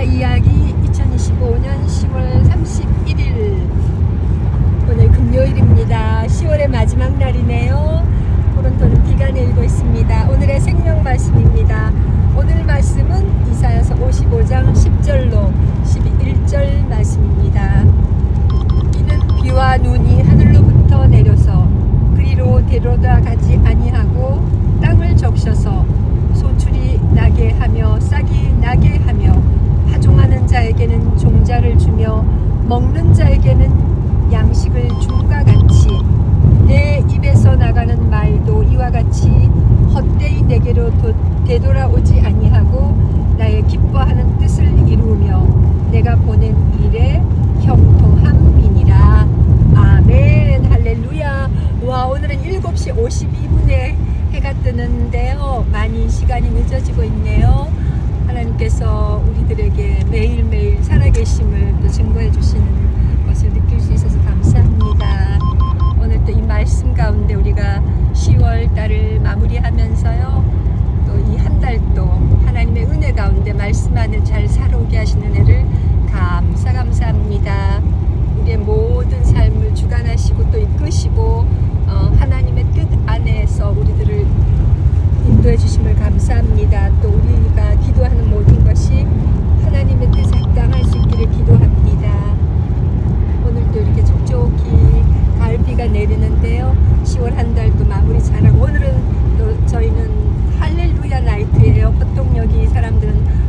나라 이야기 2025년 10월 31일 오늘 금요일입니다. 10월의 마지막 날이네요. 토론토는 비가 내리고 있습니다. 오늘의 생명 말씀입니다. 오늘 말씀은 이사야서 55장 10절로 11절 말씀입니다. 이는 비와 눈이 하늘로부터 내려서 그리로 데려다 가지 아니하고 땅을 적셔서 소출이 나게 하며 싹이 나게 하며 파종하는 자에게는 종자를 주며 먹는 자에게는 양식을 줌과 같이 내 입에서 나가는 말도 이와 같이 헛되이 내게로 도- 되돌아오지 아니하고 나의 기뻐하는 뜻을 이루며 내가 보낸 일에 형통함이니라. 아멘. 할렐루야. 와 오늘은 7시 52분에 해가 뜨는데요 많이 시간이 늦어지고 있네요 하나님께서 우리들에게 매일매일 살아계심을 또 증거해 주시는 것을 느낄 수 있어서 감사합니다 오늘 또 이 말씀 가운데 우리가 10월 달을 마무리하면서요 또 이 한 달도 하나님의 은혜 가운데 말씀 안에 잘 살아오게 하시는 감사 감사합니다. 10월 한 달도 마무리 잘하고 오늘은 또 저희는 할렐루야 나이트예요. 보통 여기 사람들은